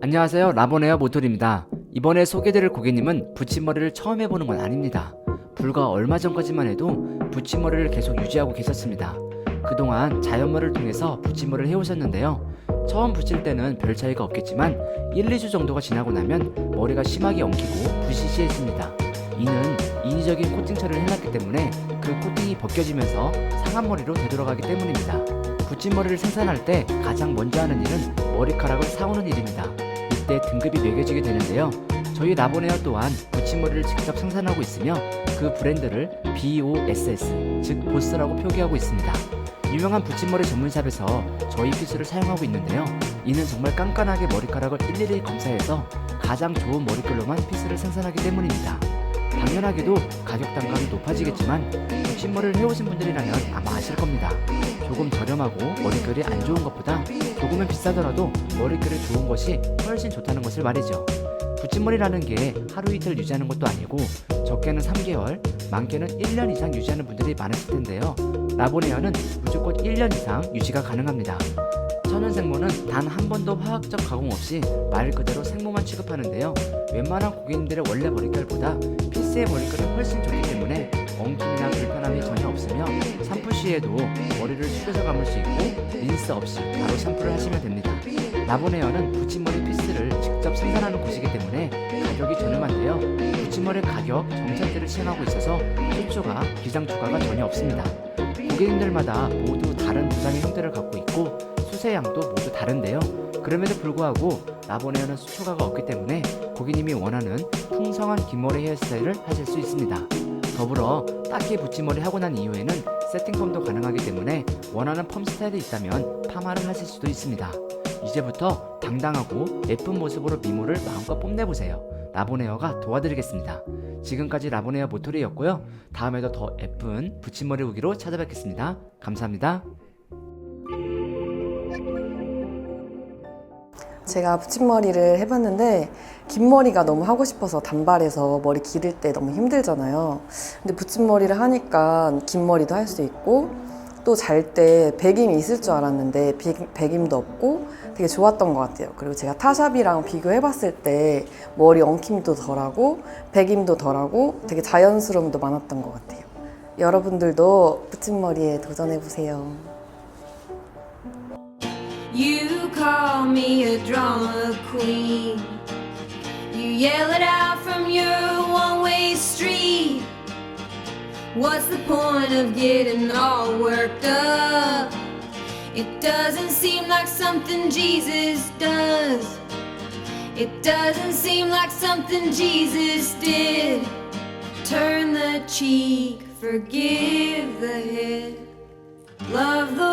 안녕하세요 라보네어 모tor입니다. 이번에 소개드릴 고객님은 붙임머리를 처음 해보는 건 아닙니다. 불과 얼마 전까지만 해도 붙임머리를 계속 유지하고 계셨습니다. 그동안 자연머리를 통해서 붙임머리를 해오셨는데요. 처음 붙일 때는 별 차이가 없겠지만 1, 2주 정도가 지나고 나면 머리가 심하게 엉키고 부시시해집니다. 이는 인위적인 코팅 처리를 해놨기 때문에 그 코팅이 벗겨지면서 상한 머리로 되돌아가기 때문입니다 붙임머리를 생산할 때 가장 먼저 하는 일은 머리카락을 사오는 일입니다. 이때 등급이 매겨지게 되는데요. 저희 라보네어 또한 붙임머리를 직접 생산하고 있으며 그 브랜드를 BOSS, 즉 보스라고 표기하고 있습니다. 유명한 붙임머리 전문샵에서 저희 피스를 사용하고 있는데요. 이는 정말 깐깐하게 머리카락을 일일이 검사해서 가장 좋은 머릿결로만 피스를 생산하기 때문입니다. 당연하게도 가격 단가는 높아지겠지만 붙임머리를 해오신 분들이라면 아마 아실 겁니다. 조금 저렴하고 머릿결이 안 좋은 것보다 조금은 비싸더라도 머릿결이 좋은 것이 훨씬 좋다는 것을 말이죠. 붙임머리라는 게 하루 이틀 유지하는 것도 아니고 적게는 3개월, 많게는 1년 이상 유지하는 분들이 많으실 텐데요. 라보네어는 무조건 1년 이상 유지가 가능합니다. 천연생모는 단 한 번도 화학적 가공 없이 말 그대로 생모만 취급하는데요. 웬만한 고객님들의 원래 머릿결보다 피스의 머릿결이 훨씬 좋기 때문에 엉킴이나 불편함이 전혀 없으며 샴푸 시에도 머리를 숙여서 감을 수 있고 린스 없이 바로 샴푸를 하시면 됩니다. 라보네어는 붙임머리 피스를 직접 생산하는 곳이기 때문에 가격이 저렴한데요. 붙임머리 가격 정찰제를 시행하고 있어서 수초가 기장 추가가 전혀 없습니다. 고객님들마다 모두 다른 부상의 형태를 갖고 있고 수세 양도 모두 다른데요. 그럼에도 불구하고 라보네어는 수초가가 없기 때문에 고객님이 원하는 풍성한 긴머리 헤어스타일을 하실 수 있습니다. 더불어 딱히 붙임머리 하고 난 이후에는 세팅펌도 가능하기 때문에 원하는 펌 스타일이 있다면 파마를 하실 수도 있습니다. 이제부터 당당하고 예쁜 모습으로 미모를 마음껏 뽐내보세요. 라보네어가 도와드리겠습니다. 지금까지 라보네어 모토리였고요. 다음에도 더 예쁜 붙임머리 후기로 찾아뵙겠습니다. 감사합니다. 제가 붙임머리를 해봤는데 긴 머리가 너무 하고 싶어서 단발해서 머리 기를 때 너무 힘들잖아요. 근데 붙임머리를 하니까 긴 머리도 할 수 있고 또 잘 때 배김이 있을 줄 알았는데 배- 배김도 없고 되게 좋았던 것 같아요. 그리고 제가 타샵이랑 비교해봤을 때 머리 엉킴도 덜하고 배김도 덜하고 되게 자연스러움도 많았던 것 같아요. 여러분들도 붙임머리에 도전해보세요. You call me a drama queen. You yell it out from your one way street. What's the point of getting all worked up? It doesn't seem like something Jesus does. It doesn't seem like something Jesus did. Turn the cheek, forgive the hit, Love the